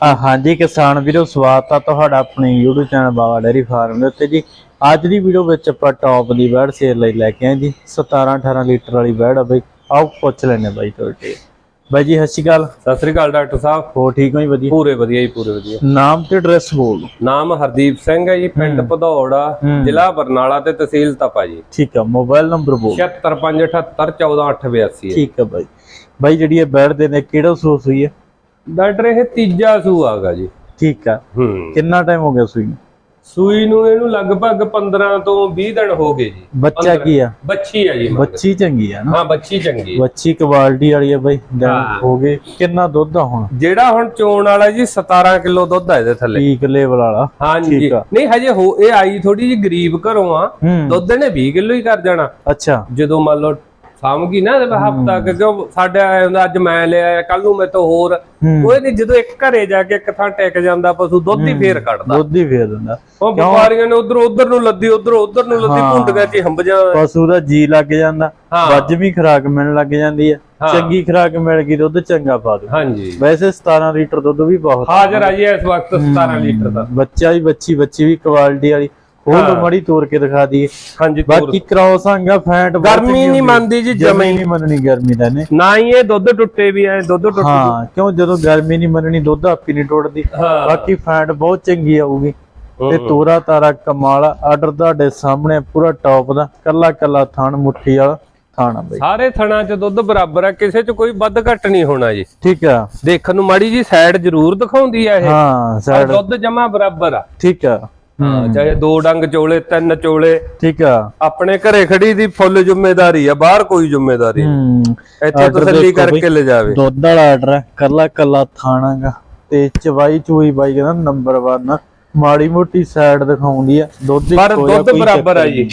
ਹਾਂਜੀ ਕਿਸਾਨ ਵੀਰੋ ਸਵਾਗਤ ਆ ਤੁਹਾਡਾ ਆਪਣੇ YouTube channel Baba dairy farm ਦੇ ਉੱਤੇ ਜੀ। ਅੱਜ ਦੀ ਵੀਡੀਓ ਵਿੱਚ ਆਪਾਂ ਟੌਪ ਦੀ ਬੈੜ ਸੇਲ ਲਈ ਲੈ ਕੇ ਆਏ ਜੀ। 17 18 ਲੀਟਰ ਵਾਲੀ ਬੈੜ ਆ ਬਈ। ਆਓ ਪੁੱਛ ਲੈਣੇ ਬਾਈ ਤੁਹਾਡੇ ਬਾਈ ਜੀ ਸਤਿ ਸ਼੍ਰੀ ਅਕਾਲ। ਸਤਿ ਸ੍ਰੀ ਅਕਾਲ ਡਾਕਟਰ ਸਾਹਿਬ। ਹੋ ਠੀਕ ਹੋ ਜੀ ਵਧੀਆ? ਪੂਰੇ ਵਧੀਆ ਜੀ ਪੂਰੇ ਵਧੀਆ। ਨਾਮ ਤੇ ਐਡਰੈਸ ਬੋਲ। ਨਾਮ ਹਰਦੀਪ ਸਿੰਘ ਹੈ ਜੀ ਪਿੰਡ ਭਦੌੜਾ। ਜ਼ਿਲ੍ਹਾ ਬਰਨਾਲਾ ਤੇ ਤਹਿਸੀਲ ਤਪਾ ਜੀ। ਠੀਕ ਆ ਮੋਬਾਈਲ ਨੰਬਰ ਬੋਲ 7558714882 ਠੀਕ ਆ ਬਾਈ। ਬਾਈ ਜਿਹੜੀ ਇਹ ਬੈੜ ਦੇ ਨੇ ਕਿਹੜਾ ਸੂਸ ਹੋਈ ਹੈ? ਡਾਕਟਰ ਇਹ ਤੀਜਾ ਸੂ ਆਗਾ ਜੀ। ਠੀਕ ਆ। ਹੂੰ। ਕਿੰਨਾ ਟਾਈਮ ਹੋ ਗਿਆ ਸੂਈ ਨੂੰ? ਸੂਈ ਨੂੰ ਇਹਨੂੰ ਲਗਭਗ 15 ਤੋਂ 20 ਦਿਨ ਹੋ ਗਏ ਜੀ। ਬੱਚਾ ਕੀ ਆ? ਬੱਚੀ ਹੈ ਜੀ ਮਗਰ। ਬੱਚੀ ਚੰਗੀ ਆ ਨਾ? ਹਾਂ ਬੱਚੀ ਚੰਗੀ। ਬੱਚੀ ਕੁਆਲਿਟੀ ਵਾਲੀ ਆ ਬਾਈ ਦਿਨ ਹਾਂ। ਹੋ ਗਏ। ਕਿੰਨਾ ਦੁੱਧ ਆ ਹੁਣ? ਜਿਹੜਾ ਹੁਣ ਚੋਣ ਵਾਲਾ ਜੀ 17 ਕਿਲੋ ਦੁੱਧ ਆ ਇਹਦੇ ਥੱਲੇ। ਪੀਕ ਲੈਵਲ ਵਾਲਾ। ਹਾਂਜੀ। ਠੀਕ ਆ। ਨਹੀਂ ਹਜੇ ਹੋ ਇਹ ਆਈ ਥੋੜੀ ਜੀ ਗਰੀਬ ਘਰੋਂ ਆ। ਹੂੰ। ਦੁੱਧ ਨੇ 20 ਕਿਲੋ ਹੀ ਕਰ ਜਾਣਾ। ਅੱਛਾ। ਜਦੋਂ ਮੰਨ ਲਓ ਸਾਂਭਗੀ ਨਾ ਹਫਤਾ ਕਿਉਂ ਸਾਡੇ ਹੁੰਦਾ ਅੱਜ ਮੈਂ ਲਿਆ ਕੱਲ ਨੂੰ ਮੇਰੇ ਤੋਂ ਹੋਰ। ਉਹ ਨਹੀਂ ਜਦੋਂ ਇੱਕ ਘਰੇ ਜਾ ਕੇ ਇੱਕ ਥਾਂ ਟਿਕ ਜਾਂਦਾ ਪਸ਼ੂ ਦੁੱਧ ਹੀ ਫੇਰ ਕੱਢਦਾ। ਦੁੱਧ ਹੀ ਫੇਰ ਦਿੰਦਾ। ਉਹ ਵਪਾਰੀਆਂ ਨੇ ਉਧਰ ਉਧਰ ਨੂੰ ਲੱਦੀ ਉਧਰ ਉਧਰ ਨੂੰ ਲੱਦੀ ਹਾਂ। ਭੁੰਡ ਕੇ ਹੰਬ ਜਾ ਪਸ਼ੂ ਦਾ ਜੀ ਲੱਗ ਜਾਂਦਾ। ਹਾਂ। ਵੱਜਵੀਂ ਖਰਾਕ ਮਿਲਣ ਲੱਗ ਜਾਂਦੀ ਹਾਂ। ਚੰਗੀ ਖਰਾਕ ਮਿਲ ਗਈ ਦੁੱਧ ਚੰਗਾ ਪਾ ਦੂ ਹਾਂਜੀ। ਵੈਸੇ 17 ਲੀਟਰ ਦੁੱਧ ਵੀ ਬਹੁਤ ਹਾਜ਼ਰ ਆ ਜੀ ਇਸ ਵਕਤ 17 ਲੀਟਰ ਦਾ। ਬੱਚਾ ਵੀ ਬੱਚੀ ਬੱਚੀ ਵੀ ਕੁਆਲਿਟੀ ਵਾਲੀ। ਹੋਰ ਤੋਂ ਮੜੀ ਤੋੜ ਕੇ ਦਿਖਾ ਦਈਏ। ਹਾਂਜੀ ਬਾਕੀ ਕ੍ਰਾਸ ਆਂਗਾ ਫੈਟ ਗਰਮੀ ਨਹੀਂ। ਮੰਨਦੀ ਜੀ ਜਮੇ ਨਹੀਂ ਮੰਨਣੀ ਗਰਮੀ ਦਾ ਨੇ ਨਾ ਹੀ ਇਹ ਦੁੱਧ ਟੁੱਟੇ ਵੀ ਐ ਦੁੱਧ ਟੁੱਟ ਹਾਂ ਕਿਉਂ? ਜਦੋਂ ਗਰਮੀ ਨਹੀਂ ਮੰਨਣੀ ਦੁੱਧ ਆਪੀ ਨਹੀਂ ਟੁੱਟਦੀ। ਬਾਕੀ ਫੈਟ ਬਹੁਤ ਚੰਗੀ ਆਊਗੀ। ਤੇ। ਤੋਰਾ ਤਾਰਾ ਕਮਾਲ ਆਰਡਰ ਤੁਹਾਡੇ ਸਾਹਮਣੇ ਪੂਰਾ ਟੌਪ ਦਾ। ਕੱਲਾ ਕੱਲਾ ਥਣ ਮੁੱਠੀ ਵਾਲਾ ਥਾਣਾ ਬਈ। ਸਾਰੇ ਥਣਾ 'ਚ ਦੁੱਧ ਬਰਾਬਰ ਆ ਕਿਸੇ 'ਚ ਕੋਈ ਵੱਧ ਘੱਟ ਨਹੀਂ ਹੋਣਾ ਜੀ। ਠੀਕ ਆ। ਦੇਖਣ ਨੂੰ ਮਾੜੀ ਜੀ ਸਾਈਡ ਜ਼ਰੂਰ ਦਿਖਾਉਂਦੀ ਆ ਇਹ। ਹਾਂ ਸਾਈਡ ਦੁੱਧ ਜਮਾ ਬਰਾਬਰ ਆ। ਠੀਕ ਆ। ਹਾਂ ਚਾਹੇ ਦੋ ਡੰਗ ਚੋਲੇ ਤਿੰਨ ਚੋਲੇ। ਠੀਕ ਆ। ਆਪਣੇ ਘਰੇ ਖੜੀ ਦੀ ਫੁੱਲ ਜ਼ਿੰਮੇਵਾਰੀ ਆ ਬਾਹਰ ਕੋਈ ਜ਼ਿੰਮੇਵਾਰੀ ਨਹੀਂ। ਇੱਥੇ ਤਸੱਲੀ ਕਰਕੇ ਲੈ ਜਾਵੇ। ਦੁੱਧ ਵਾਲਾ ਆਰਡਰ ਹੈ ਕੱਲਾ ਕੱਲਾ ਥਾਣਾਗਾ ਤੇ ਚਵਾਈ ਚੂਈ ਬਾਈ ਕਹਿੰਦਾ ਨੰਬਰ 1 ਮਾੜੀ ਮੋਟੀ ਸਾਈਡ ਦਿਖਾਉਂਦੀ ਆ। ਦੁੱਧ ਪਰ ਦੁੱਧ ਬਰਾਬਰ ਆ ਜੀ।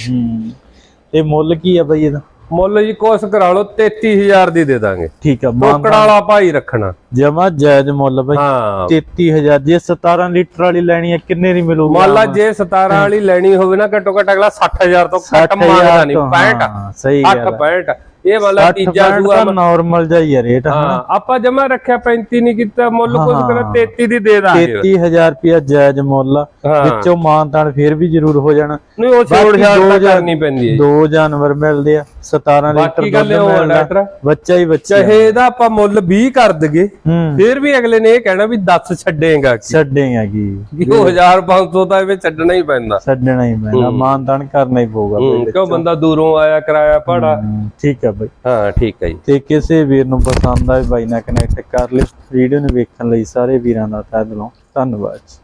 ਤੇ ਮੁੱਲ ਕੀ ਆ ਬਾਈ ਇਹਦਾ? ਮੁੱਲ ਜੀ ਕੋਸ ਕਰਾ ਲਓ 33000 ਦੀ ਦੇ ਦਾਂਗੇ। ਠੀਕ ਆ ਟੋਕੜਾ ਵਾਲਾ ਭਾਈ ਰੱਖਣਾ। ਜਮਾ ਜਾਇਜ਼ ਮੁੱਲ ਹਾਂ। 33000 ਜੇ 17 ਲੀਟਰ ਵਾਲੀ ਲੈਣੀ ਹੈ ਕਿੰਨੇ ਦੀ ਮਿਲੂਗੀ ਮੰਨ ਲਾ ਜੇ 17 ਵਾਲੀ ਲੈਣੀ ਹੋਵੇ ਨਾ ਘੱਟੋ ਘੱਟ ਅਗਲਾ 60000 ਤੋਂ ਘੱਟ ਮੰਗਦਾ ਨਹੀਂ 65 ਹਾਂ, ਸਹੀ 8 ਗੱਲ 65 ਇਹ ਵਾਲਾ ਤੀਜਾ ਸੂਆ ਨਾਰਮਲ ਜਾਈ ਆ ਰੇਟ ਹਾਂ ਆਪਾਂ ਜਮਾ ਰੱਖਿਆ 35 ਨਹੀਂ ਕੀਤਾ ਮੁੱਲ ਕੁਝ ਕਰ 33 ਦੀ ਦੇ ਦਾਂਗੇ। 33000 ਰੁਪਿਆ ਜਾਇਜ਼ ਮੁੱਲ। ਹਾਂ। ਵਿੱਚੋਂ ਮਾਨਤਾਨ ਫੇਰ ਵੀ ਜ਼ਰੂਰ ਹੋ ਜਾਣਾ। ਨਹੀਂ ਉਹ ਛੋੜ ਛਾੜ ਕਰਨੀ ਪੈਂਦੀ ਹੈ ਦੋ ਜਾਨਵਰ ਮਿਲਦੇ ਆ 17 ਲੀਟਰ ਬਾਕੀ ਦੁੱਧ ਮਿਲਦਾ। ਬੱਚਾ ਹੀ ਬੱਚਾ ਚਾਹੇ ਇਹਦਾ ਆਪਾਂ ਮੁੱਲ 20 ਕਰ ਦਗੇ ਹੂੰ। ਫੇਰ ਵੀ ਅਗਲੇ ਨੇ ਇਹ ਕਹਿਣਾ ਵੀ 10 ਛੱਡੇਗਾ ਛੱਡੇਗੀ ਕਿ। ਉਹ 1500 ਤਾਂ ਇਹ ਛੱਡਣਾ ਹੀ ਪੈਂਦਾ। ਛੱਡਣਾ ਹੀ ਪੈਣਾ ਮਾਨਤਾਨ ਕਰਨਾ ਹੀ ਪਊਗਾ ਹੂੰ, ਕਿਉਂ ਬੰਦਾ ਦੂਰੋਂ ਆਇਆ ਕਿਰਾਇਆ ਭਾੜਾ। ਹੂੰ, ਠੀਕ ਆ। ਬਈ। ਹਾਂ ਠੀਕ ਹੈ ਜੀ। ਤੇ ਕਿਸੇ ਵੀਰ ਨੂੰ ਪਸੰਦ ਆਏ ਬਾਈ ਨਾਲ ਕਨੈਕਟ ਕਰ ਲਿਓ। ਵੀਡੀਓ ਨੂੰ ਵੇਖਣ ਲਈ ਸਾਰੇ ਵੀਰਾਂ ਦਾ ਤਹਿ ਦਿਲੋਂ ਧੰਨਵਾਦ ਜੀ।